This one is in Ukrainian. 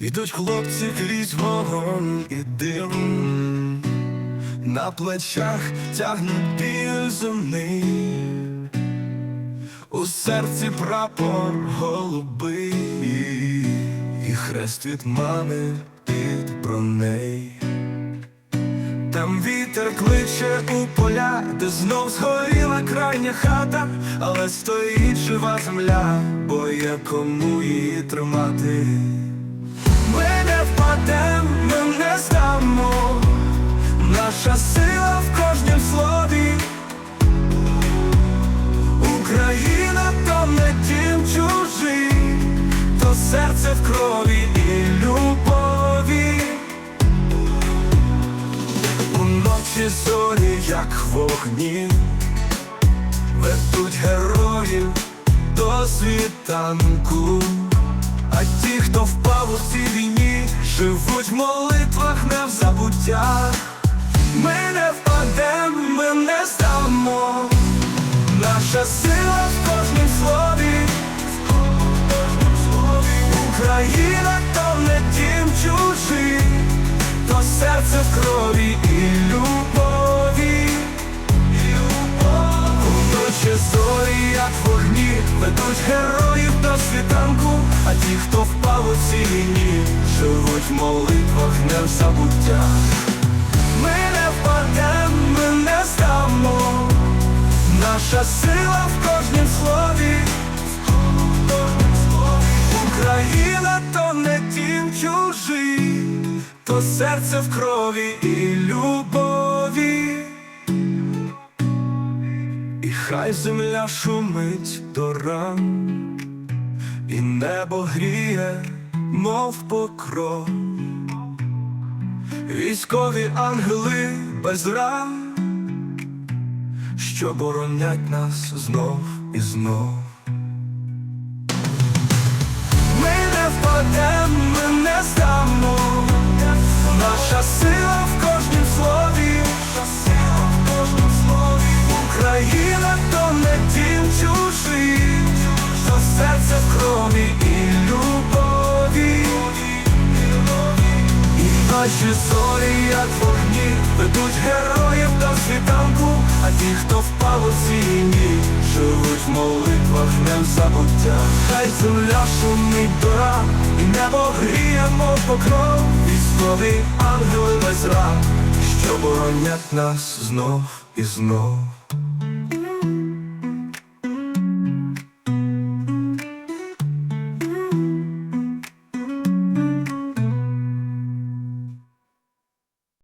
Ідуть хлопці крізь вогонь і дим, на плечах тягнуть біль земний, у серці прапор голубий, і хрест від мами під броней. Там вітер кличе у поля, де знов згоріла крайня хата, але стоїть жива земля, бо є кому її тримати. Наша сила в кожнім слові. Україна то не дім чужий, то серце в крові і любові. Уночі зорі, як вогні, ведуть героїв до світанку. А ті, хто впав у цій війні, живуть в молитвах не в забуття. Ми не впадем, ми не здамо. Наша сила в кожнім слові. Україна то не дім чужий, то серце в крові і любові. Уночі зорі, як вогні, ведуть героїв до світанку, а ті, хто впав у війні, живуть в молитвах не в забуття. Наша сила в кожнім слові. Україна то не дім чужий, то серце в крові і любові. І хай земля шумить до ран, і небо гріє, мов покров. Військові ангели без ран, що боронять нас знов і знов. Ми не впадем, ми не здамо, наша сила в кожнім слові. в кожнім слові, Україна то не дім чужий, то серце в крові і любові. Наші зорі, як вогні, ведуть героїв цій живуть в молитвах не в забуття. Хай земля шумить дора, і небо гріємо покров, військові ангели без ран, що боронять нас знов і знов.